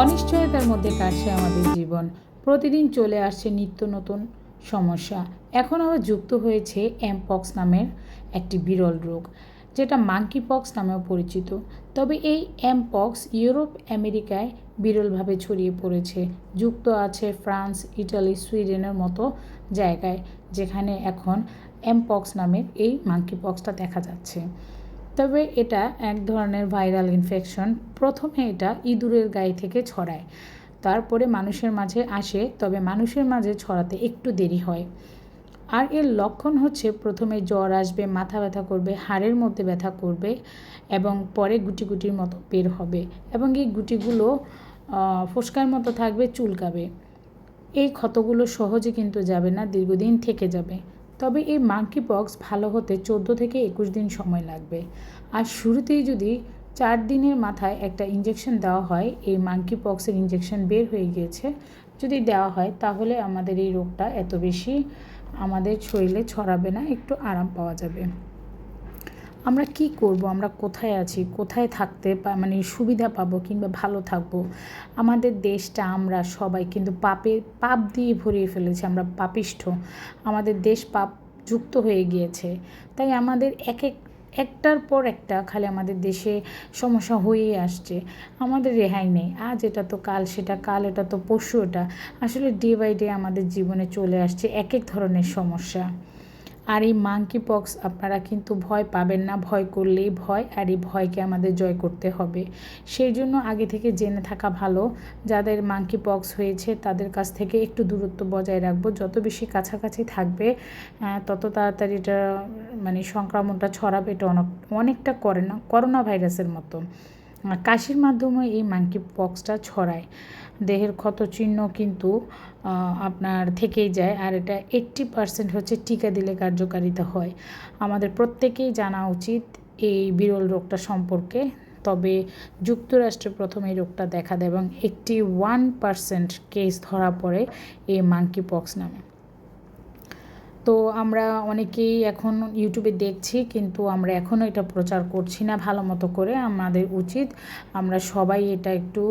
অনিশ্চয়তার মধ্যে কাটছে আমাদের জীবন। প্রতিদিন চলে আসছে নিত্য নতুন সমস্যা। এখন আবার যুক্ত হয়েছে এমপক্স নামের একটি বিরল রোগ, যেটা মাঙ্কি পক্স নামেও পরিচিত। তবে এই এমপক্স ইউরোপ, আমেরিকায় বিরলভাবে ছড়িয়ে পড়েছে। যুক্ত আছে ফ্রান্স, ইটালি, সুইডেনের মতো জায়গায়, যেখানে এখন এমপক্স নামের এই মাঙ্কি পক্সটা দেখা যাচ্ছে। তবে এটা এক ধরনের ভাইরাল ইনফেকশন প্রথমে এটা ইঁদুরের গায়ে থেকে ছড়ায়। তারপরে মানুষের মাঝে আসে, তবে মানুষের মাঝে ছড়াতে একটু দেরি হয়। আর এর লক্ষণ হচ্ছে প্রথমে জ্বর আসবে, মাথা ব্যথা করবে, হাড়ের মধ্যে ব্যথা করবে এবং পরে গুটি গুটির মতো বের হবে এবং এই গুটিগুলো ফোসকার মতো থাকবে, চুলকাবে। এই ক্ষতগুলো সহজে কিন্তু যাবে না, দীর্ঘদিন থেকে যাবে। তবে এই মাঙ্কি পক্স ভালো হতে চোদ্দ থেকে একুশ দিন সময় লাগবে। আর শুরুতেই যদি চার দিনের মাথায় একটা ইঞ্জেকশন দেওয়া হয়, এই মাঙ্কি পক্সের ইঞ্জেকশন বের হয়ে গিয়েছে, যদি দেওয়া হয়, তাহলে আমাদের এই রোগটা এত বেশি আমাদের শরীরে ছড়াবে না, একটু আরাম পাওয়া যাবে। আমরা কি করব? আমরা কোথায় আছি? কোথায় থাকতে মানে সুবিধা পাবো কিংবা ভালো থাকব? আমাদের দেশটা আমরা সবাই কিন্তু পাপে, পাপ দিয়ে ভরিয়ে ফেলেছি, আমরা পাপিষ্ঠ। আমাদের দেশ পাপ যুক্ত হয়ে গিয়েছে। তাই আমাদের এক এক, একটার পর একটা খালি আমাদের দেশে সমস্যা হয়েই আসছে। আমাদের রেহাই নেই। আজ এটা তো কাল, সেটা কাল, এটা তো পরশু এটা। আসলে ডে বাই ডে আমাদের জীবনে চলে আসছে এক এক ধরনের সমস্যা। আর এই মাঙ্কি পক্স আপনারা কিন্তু ভয় পাবেন না, ভয় করলেই ভয় আর এই ভয়কে আমাদের জয় করতে হবে। সেই জন্য আগে থেকে জেনে থাকা ভালো, যাদের মাঙ্কি পক্স হয়েছে তাদের কাছ থেকে একটু দূরত্ব বজায় রাখব। যত বেশি কাছাকাছি থাকবে তত তাড়াতাড়ি এটা মানে সংক্রমণটা ছড়াবে, এটা অনেক, অনেকটা করে না, করোনা ভাইরাসের মতো। কাশির মাধ্যমে এই মাঙ্কি পক্সটা ছড়ায়। দেহের ক্ষত চিহ্ন কিন্তু আপনার থেকেই যায় আর এটা এইট্টি পারসেন্ট হচ্ছে টিকা দিলে কার্যকারিতা হয়। আমাদের প্রত্যেকেই জানা উচিত এই বিরল রোগটা সম্পর্কে, তবে যুক্তরাষ্ট্রে প্রথম এই রোগটা দেখা দেয় এবং একটি ওয়ান পারসেন্ট কেস ধরা পড়ে এই মাঙ্কি পক্স নামে। তো আমরা অনেকেই এখন ইউটিউবে দেখছি, কিন্তু আমরা এখনও এটা প্রচার করছি না ভালো মতো করে। আমাদের উচিত আমরা সবাই এটা একটু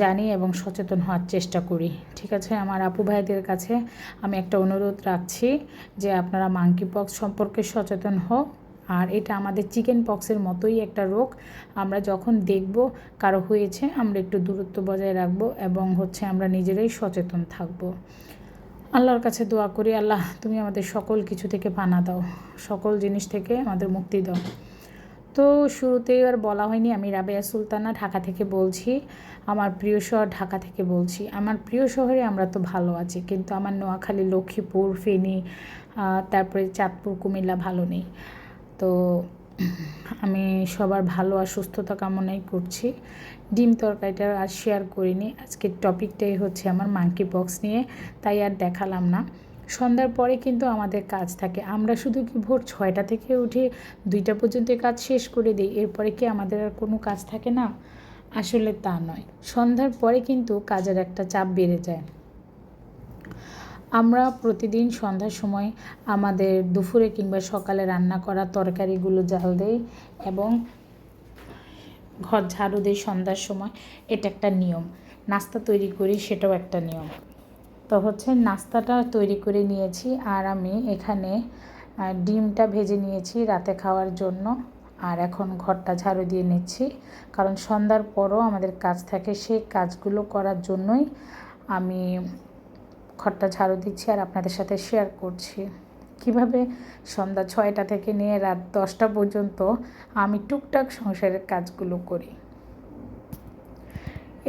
জানি এবং সচেতন হওয়ার চেষ্টা করি। ঠিক আছে? আমার আপু ভাইদের কাছে আমি একটা অনুরোধ রাখছি যে আপনারা মাঙ্কি পক্স সম্পর্কে সচেতন হোক আর এটা আমাদের চিকেন পক্সের মতোই একটা রোগ। আমরা যখন দেখব কারও হয়েছে, আমরা একটু দূরত্ব বজায় রাখব এবং হচ্ছে আমরা নিজেরাই সচেতন থাকব। আল্লাহর কাছে দোয়া করি, আল্লাহ তুমি আমাদের সকল কিছু থেকে পানা দাও, সকল জিনিস থেকে আমাদের মুক্তি দাও। তো শুরুতেই আর বলা হয়নি, আমি রাবেয়া সুলতানা ঢাকা থেকে বলছি, আমার প্রিয় শহর ঢাকা থেকে বলছি। আমার প্রিয় শহরে আমরা তো ভালো আছি, কিন্তু আমার নোয়াখালী, লক্ষ্মীপুর, ফেনী তারপরে চাঁদপুর, কুমিল্লা ভালো নেই। তো আমি সবার ভালো আর সুস্থতা কামনাই করছি। ডিম তরকারিটা আর শেয়ার করিনি। আজকের টপিকটাই হচ্ছে আমার মাঙ্কি বক্স নিয়ে, তাই আর দেখালাম না। সন্ধ্যার পরে কিন্তু আমাদের কাজ থাকে। আমরা শুধু কি ভোর ছয়টা থেকে উঠে দুইটা পর্যন্ত কাজ শেষ করে দিই, এরপরে কি আমাদের আর কোনো কাজ থাকে না? আসলে তা নয়। সন্ধ্যার পরে কিন্তু কাজের একটা চাপ বেড়ে যায়। আমরা প্রতিদিন সন্ধ্যার সময় আমাদের দুপুরে কিংবা সকালে রান্না করা তরকারিগুলো জাল দেই এবং ঘর ঝাড়ু দিই সন্ধ্যার সময়। এটা একটা নিয়ম। নাস্তা তৈরি করি, সেটাও একটা নিয়ম। তো হচ্ছে নাস্তাটা তৈরি করে নিয়েছি আর আমি এখানে ডিমটা ভেজে নিয়েছি রাতে খাওয়ার জন্য। আর এখন ঘরটা ঝাড়ু দিয়ে নিচ্ছি। কারণ সন্ধ্যার পরও আমাদের কাজ থাকে, সেই কাজগুলো করার জন্যই আমি ঘরটা ঝাড়ু দিচ্ছি আর আপনাদের সাথে শেয়ার করছি। কীভাবে সন্ধ্যা ছয়টা থেকে নিয়ে রাত দশটা পর্যন্ত আমি টুকটাক সংসারের কাজগুলো করি।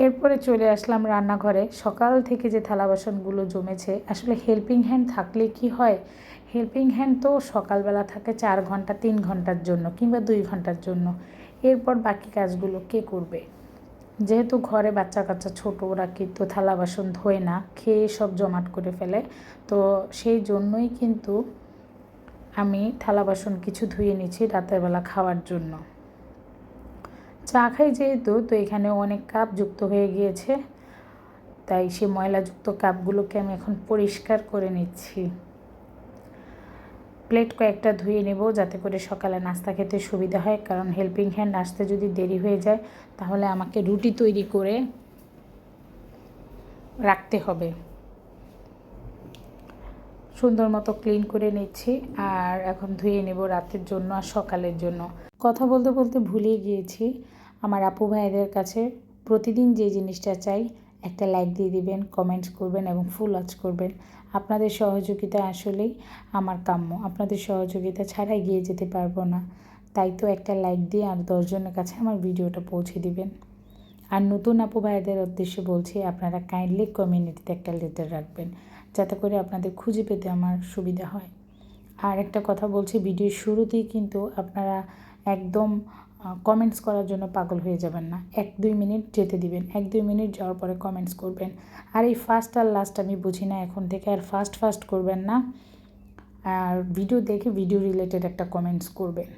এরপরে চলে আসলাম রান্নাঘরে। সকাল থেকে যে থালা বাসনগুলো জমেছে, আসলে হেল্পিং হ্যান্ড থাকলে কি হয়? হেল্পিং হ্যান্ড তো সকালবেলা থাকে চার ঘণ্টা, তিন ঘণ্টার জন্য কিংবা দুই ঘণ্টার জন্য। এরপর বাকি কাজগুলো কে করবে? যেহেতু ঘরে বাচ্চা কাচ্চা ছোটো, ওরা কিন্তু থালা বাসন ধোয় না, খেয়ে সব জমাট করে ফেলে। তো সেই জন্যই কিন্তু আমি থালা বাসন কিছু ধুয়ে নিচ্ছি রাতের বেলা খাওয়ার জন্য। চা খাই যেহেতু, তো এখানে অনেক কাপ যুক্ত হয়ে গিয়েছে। তাই সে ময়লাযুক্ত কাপগুলোকে আমি এখন পরিষ্কার করে নিচ্ছি। প্লেট কয়েকটা ধুয়ে নেব, যাতে করে সকালে নাস্তা খেতে সুবিধা হয়। কারণ হেল্পিং হ্যান্ড আসতে যদি দেরি হয়ে যায়, তাহলে আমাকে রুটি তৈরি করে রাখতে হবে। সুন্দর মতো ক্লিন করে নিচ্ছি, আর এখন ধুয়ে নেব রাতের জন্য আর সকালের জন্য। কথা বলতে বলতে ভুলে গিয়েছি। আমার আপু ভাইদের কাছে প্রতিদিন যে জিনিসটা চাই একটা লাইক দিয়ে দিবেন কমেন্টস করবেন এবং ফুল ওয়াচ করবেন। আপনাদের সহযোগিতা আসলেই আমার কাম্য। আপনাদের সহযোগিতা ছাড়া এগিয়ে যেতে পারব না। তাই তো একটা লাইক দিয়ে আর দশজনের কাছে আমার ভিডিওটা পৌঁছে দিবেন। আর নতুন আপু ভাইদের উদ্দেশ্যে বলছি, আপনারা কাইন্ডলি কমিউনিটিতে একটা লেটার রাখবেন, যাতে করে আপনাদের খুঁজে পেতে আমার সুবিধা হয়। আর একটা কথা বলছি ভিডিওর শুরুতেই কিন্তু আপনারা একদম কমেন্টস করার জন্য পাগল হয়ে যাবেন না। এক দুই মিনিট যেতে দিবেন। এক দুই মিনিট যাওয়ার পরে কমেন্টস করবেন। আর এই ফার্স্ট আর লাস্ট আমি বুঝি না এখন থেকে। আর ফার্স্ট ফার্স্ট করবেন না। আর ভিডিও দেখে ভিডিও রিলেটেড একটা কমেন্টস করবেন।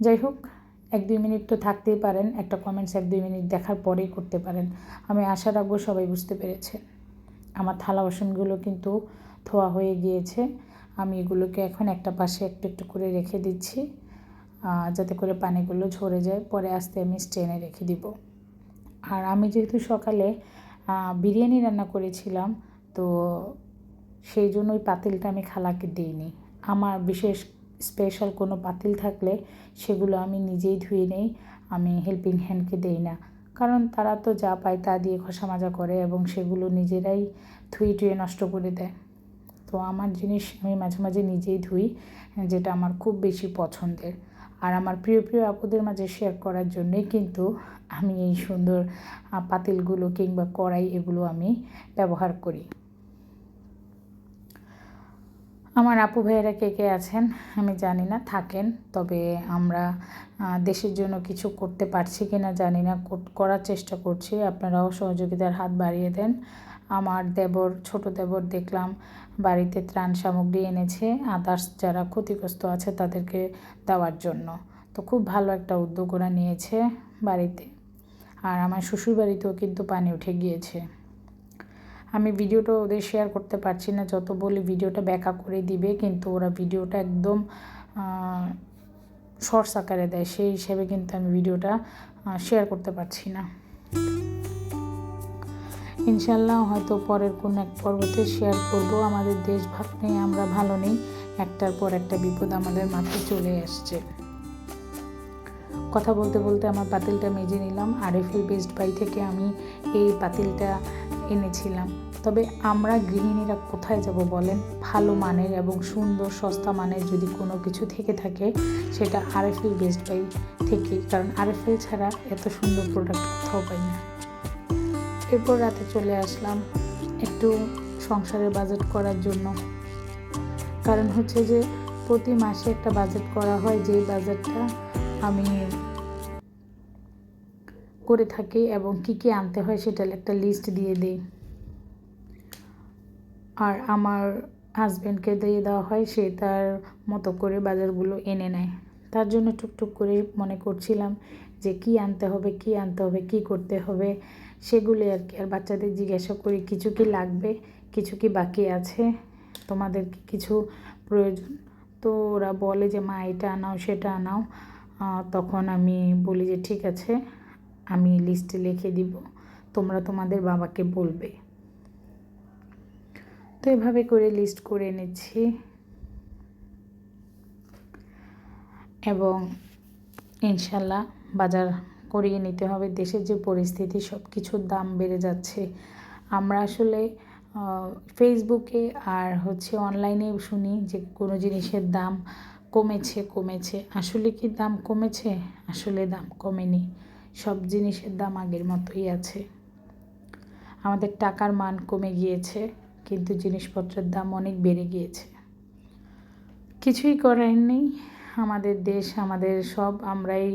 যাই হোক, এক দুই মিনিট তো থাকতেই পারেন। একটা কমেন্টস এক দুই মিনিট দেখার পরেই করতে পারেন। আমি আশা রাখব সবাই বুঝতে পেরেছে আমার থালা বাসনগুলো কিন্তু ধোয়া হয়ে গিয়েছে। আমি এগুলোকে এখন একটা পাশে একটু একটু করে রেখে দিচ্ছি। যাতে করে পানিগুলো ঝরে যায়, পরে আস্তে আমি স্টেনে রেখে দিব। আর আমি যেহেতু সকালে বিরিয়ানি রান্না করেছিলাম, তো সেই জন্য ওই পাতিলটা আমি খালাকে দিইনি। আমার বিশেষ স্পেশাল কোনো পাতিল থাকলে সেগুলো আমি নিজেই ধুয়ে নেই, আমি হেল্পিং হ্যান্ডকে দেই না। কারণ তারা তো যা পায় তা দিয়ে খসা মাজা করে এবং সেগুলো নিজেরাই ধুয়ে টুয়ে নষ্ট করে দেয়। তো আমার জিনিস আমি মাঝে মাঝে নিজেই ধুই, যেটা আমার খুব বেশি পছন্দের। আর আমার প্রিয় প্রিয় আপুদের মাঝে শেয়ার করার জন্যই কিন্তু আমি এই সুন্দর পাতিলগুলো কিংবা কড়াই এগুলো আমি ব্যবহার করি। আমার আপু ভাইয়েরা কে কে আছেন আমি জানি না, থাকেন। তবে আমরা দেশের জন্য কিছু করতে পারছি কি না জানি না করার চেষ্টা করছি। আপনারাও সহযোগিতার হাত বাড়িয়ে দেন। আমার দেবর, ছোট দেবর দেখলাম, বাড়িতে ত্রাণ সামগ্রী এনেছে, আদার্স যারা ক্ষতিগ্রস্ত আছে তাদেরকে দেওয়ার জন্য। তো খুব ভালো একটা উদ্যোগ ওরা নিয়েছে বাড়িতে। আর আমার শ্বশুর বাড়িতেও কিন্তু পানি উঠে গিয়েছে। আমি ভিডিওটা ওদের শেয়ার করতে পারছি না, যত বলি ভিডিওটা ব্যাকা করে দিবে, কিন্তু ওরা ভিডিওটা একদম শর্টস আকারে দেয়, সেই হিসেবে কিন্তু আমি ভিডিওটা শেয়ার করতে পারছি না। ইনশাল্লাহ হয়তো পরের কোনো এক পর্বতে শেয়ার করব। আমাদের দেশ ভাগ নেই, আমরা ভালো নেই। একটার পর একটা বিপদ আমাদের মাথায় চলে আসছে। কথা বলতে বলতে আমার পাতিলটা মেজে নিলাম। আরএফএল বেস্ট বাই থেকে আমি এই পাতিলটা এনেছিলাম। তবে আমরা গৃহিণীরা কোথায় যাব বলেন? ভালো মানের এবং সুন্দর, সস্তা মানের যদি কোনো কিছু থেকে থাকে, সেটা আরএফএল বেস্ট বাই থেকে কারণ আরএফএল ছাড়া এত সুন্দর প্রোডাক্ট কোথাও পাই না। এরপর রাতে চলে আসলাম একটু সংসারের বাজেট করার জন্য। কারণ হচ্ছে যে, প্রতি মাসে একটা বাজেট করা হয়, যেই বাজেটটা আমি করে থাকি এবং কি কি আনতে হয় সেটার একটা লিস্ট দিয়ে দিই। আর আমার হাজব্যান্ডকে দিয়ে দেওয়া হয়, সে তার মতো করে বাজারগুলো এনে নেয়। তার জন্য টুকটুক করে মনে করছিলাম যে, কি আনতে হবে, কি আনতে হবে, কি করতে হবে। সেগুলি আর কি। আর বাচ্চাদের জিজ্ঞাসা করি, কিছু কি লাগবে? কিছু কি বাকি আছে? তোমাদের কিছু প্রয়োজন? তো ওরা বলে যে, মা, এটা আনাও সেটা আনাও তখন আমি বলি যে, ঠিক আছে, আমি লিস্টে লিখে দিব। তোমরা তোমাদের বাবাকে বলবে। তো এভাবে করে লিস্ট করে নিচ্ছি এবং ইনশাল্লাহ বাজার করিয়ে নিতে হবে। দেশের যে পরিস্থিতি সব কিছুর দাম বেড়ে যাচ্ছে। আমরা আসলে ফেসবুকে আর হচ্ছে অনলাইনে শুনি যে কোনো জিনিসের দাম কমেছে কমেছে। আসলে কি দাম কমেছে? আসলে দাম কমেনি। সব জিনিসের দাম আগের মতোই আছে। আমাদের টাকার মান কমে গিয়েছে, কিন্তু জিনিসপত্রের দাম অনেক বেড়ে গিয়েছে। কিছুই করার নেই। আমাদের দেশ, আমাদের সব, আমরাই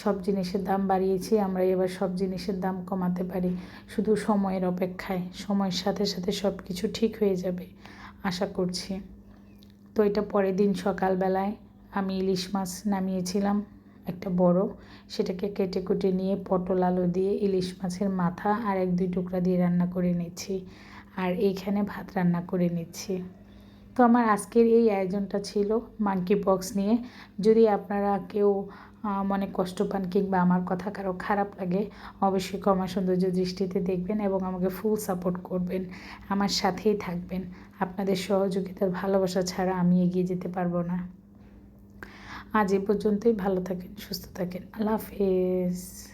সব জিনিসের দাম বাড়িয়েছি, আমরা এবার সব জিনিসের দাম কমাতে পারি। শুধু সময়ের অপেক্ষায়, সময়ের সাথে সাথে সব কিছু ঠিক হয়ে যাবে, আশা করছি। তো এটা পরের দিন সকালবেলায় আমি ইলিশ মাছ নামিয়েছিলাম, একটা বড়। সেটাকে কেটে কুটে নিয়ে পটল আলু দিয়ে ইলিশ মাছের মাথা আর এক দুই টুকরা দিয়ে রান্না করে নিচ্ছি। আর এইখানে ভাত রান্না করে নিচ্ছি। তো আমার আজকের এই আয়োজনটা ছিল মাঙ্কি পক্স নিয়ে। যদি আপনারা কেউ মনে কষ্ট পান কিংবা আমার কথা কারও খারাপ লাগে, অবশ্যই ক্ষমা সৌন্দর্য দৃষ্টিতে দেখবেন এবং আমাকে ফুল সাপোর্ট করবেন, আমার সাথেই থাকবেন। আপনাদের সহযোগিতার ভালোবাসা ছাড়া আমি এগিয়ে যেতে পারব না। আজ এ পর্যন্তই, ভালো থাকেন, সুস্থ থাকেন, আল্লাহ হাফেজ।